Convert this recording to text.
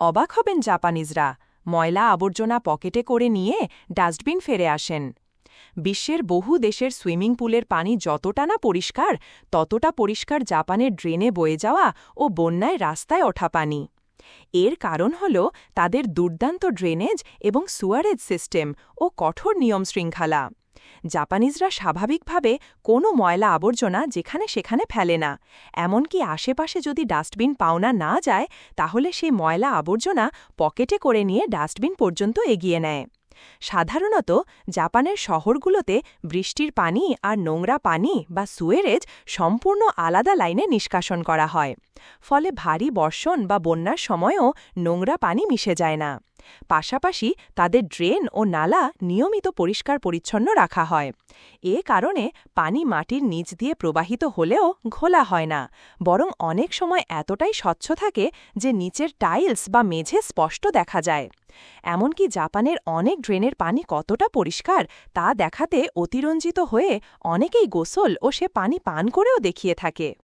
অবাক হবেন জাপানিজরা। ময়লা আবর্জনা পকেটে করে নিয়ে ডাস্টবিন ফেরে আসেন। বিশ্বের বহু দেশের সুইমিং পুলের পানি যতটা না পরিষ্কার, ততটা পরিষ্কার জাপানের ড্রেনে বয়ে যাওয়া ও বন্যায় রাস্তায় ওঠা পানি। এর কারণ হল তাদের দুর্দান্ত ড্রেনেজ এবং সুয়ারেজ সিস্টেম ও কঠোর নিয়ম শৃঙ্খলা। জাপানিজরা স্বাভাবিকভাবে কোনো ময়লা আবর্জনা যেখানে সেখানে ফেলে না। এমনকি আশেপাশে যদি ডাস্টবিন পাওনা না যায়, তাহলে সেই ময়লা আবর্জনা পকেটে করে নিয়ে ডাস্টবিন পর্যন্ত এগিয়ে নেয়। সাধারণত জাপানের শহরগুলোতে বৃষ্টির পানি আর নোংরা পানি বা সুয়েরেজ সম্পূর্ণ আলাদা লাইনে নিষ্কাশন করা হয়। ফলে ভারী বর্ষণ বা বন্যার সময়ও নোংরা পানি মিশে যায় না। পাশাপাশি তাদের ড্রেন ও নালা নিয়মিত পরিষ্কার পরিচ্ছন্ন রাখা হয়। এ কারণে পানি মাটির নিচ দিয়ে প্রবাহিত হলেও ঘোলা হয় না, বরং অনেক সময় এতটাই স্বচ্ছ থাকে যে নিচের টাইলস বা মেঝে স্পষ্ট দেখা যায়। এমনকি জাপানের অনেক ড্রেনের পানি কতটা পরিষ্কার তা দেখাতে অতিরঞ্জিত হয়ে অনেকেই গোসল ও সে পানি পান করেও দেখিয়ে থাকে।